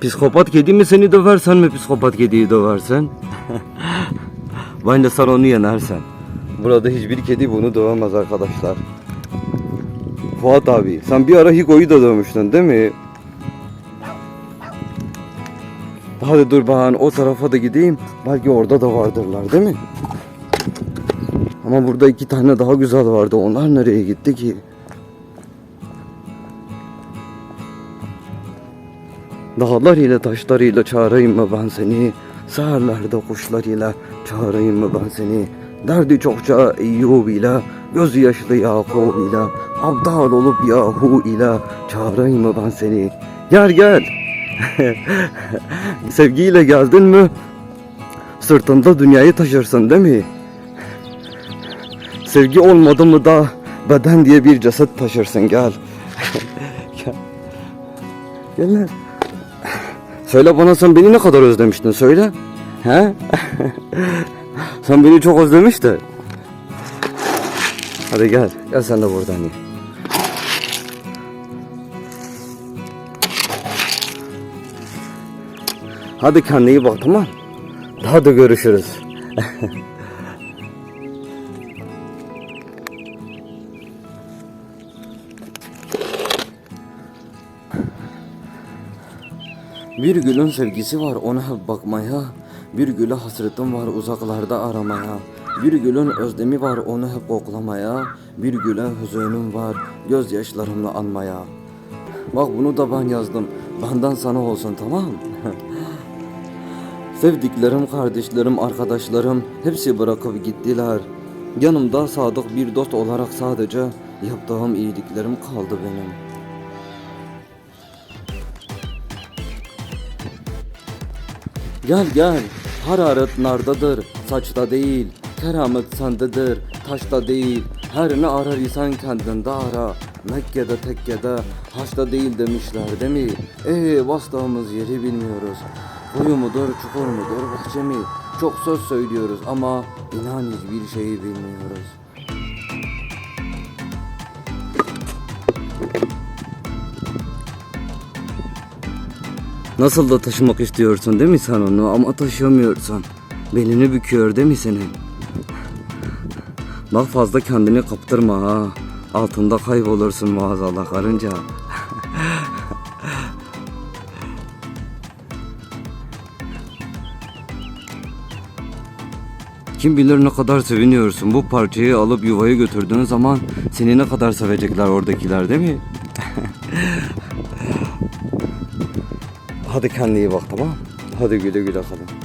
Psikopat kedi mi seni döver sen mi psikopat kediyi döversen? Bence sen onu yenersen. Burada hiçbir kedi bunu dövemez arkadaşlar. Fuat abi sen bir ara Higo'yu da dövmüştün değil mi? Hadi dur ben o tarafa da gideyim. Belki orada da vardırlar değil mi? Ama burada iki tane daha güzel vardı. Onlar nereye gitti ki? Dağlar ile taşlar ile çağırayım mı ben seni? Seherlerde kuşlar ile çağırayım mı ben seni? Derdi çokça Eyyub ile, gözü yaşlı Yakup ile, abdal olup Yahu ile çağırayım mı ben seni? Gel gel. Sevgiyle geldin mi? Sırtında dünyayı taşırsın değil mi? Sevgi olmadı mı da beden diye bir ceset taşırsın gel. gel. Gel lan. Söyle bana sen beni ne kadar özlemiştin söyle. He? sen beni çok özlemiştin. Hadi gel. Gel sen de buradan ye. Hadi kendine iyi bak tamam. Daha da görüşürüz. Bir gülün sevgisi var ona bakmaya Bir güle hasretim var uzaklarda aramaya Bir gülün özlemi var onu hep koklamaya Bir güle hüzünüm var gözyaşlarımla anmaya Bak bunu da ben yazdım benden sana olsun tamam Sevdiklerim, kardeşlerim, arkadaşlarım hepsi bırakıp gittiler. Yanımda sadık bir dost olarak sadece yaptığım iyiliklerim kaldı benim. Gel gel, hararet nardadır, saçta değil, keramet sendedir, taşta değil. Her ne arar isen kendinde ara. Mekke'de tekkede, haçta değil demişler değil mi? Ee bastığımız yeri bilmiyoruz. Kuyu mudur, çukur mudur, bahçe mi? Çok söz söylüyoruz ama inan hiçbir şeyi bilmiyoruz. Nasıl da taşımak istiyorsun değil mi sen onu ama taşıyamıyorsun. Belini büküyor değil mi senin? Bak fazla kendini kaptırma ha. Altında kaybolursun maazallah karınca. Kim bilir ne kadar seviniyorsun. Bu parçayı alıp yuvaya götürdüğün zaman seni ne kadar sevecekler oradakiler değil mi? Hadi kendine iyi bak tamam. Hadi güle güle kalın.